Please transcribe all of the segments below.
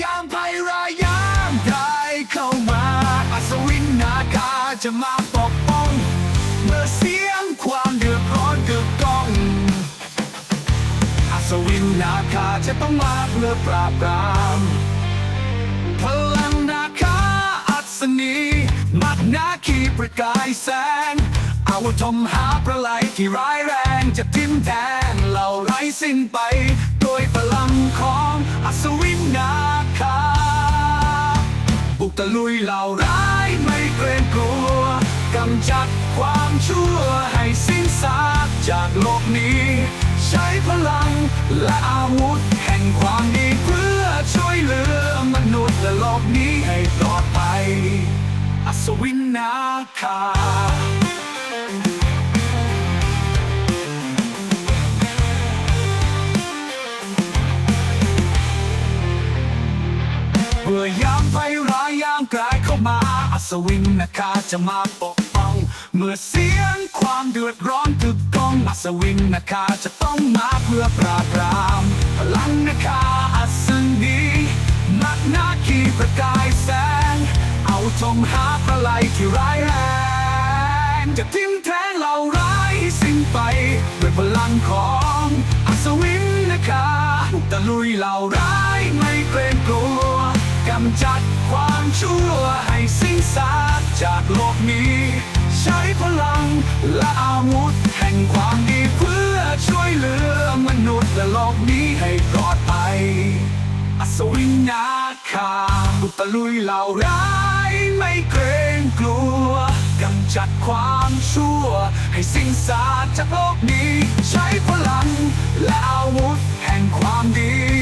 ยามภัยรายามได้เข้ามาอัศวินนาคาจะมาปกป้อง เมื่อเสียงความเดือดร้อนเกือก้องอัศวินนาคาจะต้องมาเพื่อปราบปรามพลังนาคาอัศนีมัดนาคีประกายแสงอาวุธมหาประไลที่ร้ายแรงจะทิ่มแทงเหล่าไร้สิ้นไป ตะลุยเหล่าร้ายไม่เกรงกลัว กำจัดความชั่วให้สิ้นซากจากโลกนี้ ใช้พลังและอาวุธแห่งความดีเพื่อช่วยเหลือมนุษย์และโลกนี้ให้ปลอดภัยอัศวินนาคาเมื่อยามไฟร้าามกลายเข้ามาอัศวินนาคาจะมาปกป้อง เมื่อเสียงความเดือดร้อนกึกก้องอัศวินนาคาจะต้องมาเพื่อปราบปรามพลังนาคาอัศนีนักนาคีประกายแสง เอาธงหาประไลที่ร้ายแรงจะทิ่มแทงเหล่าร้ายสิ้นไปด้วยพลังของอัศวินนาคาบุกตะลุยเหล่าร้ายไม่เกรงกลัวกำจัดความ ความชั่วให้สิ้นซากจากโลกนี้ ใช้พลังและอาวุธแห่งความดีเพื่อช่วยเหลือมนุษย์และโลกนี้ให้ปลอดภัยอัศวินนาคาบุตลุยเหล่าร้ายไม่เกรงกลัวกำจัดความชั่ว ให้สิ้นซากจากโลกนี้ ใช้พลังและอาวุธแห่งความดี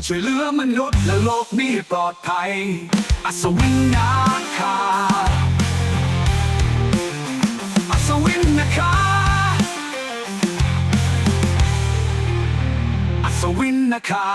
อช่วยเหลือมนุษย์และโลกนี้ให้ปลอดภัย อัศวินนาคา อัศวินนาคา อัศวินนาคา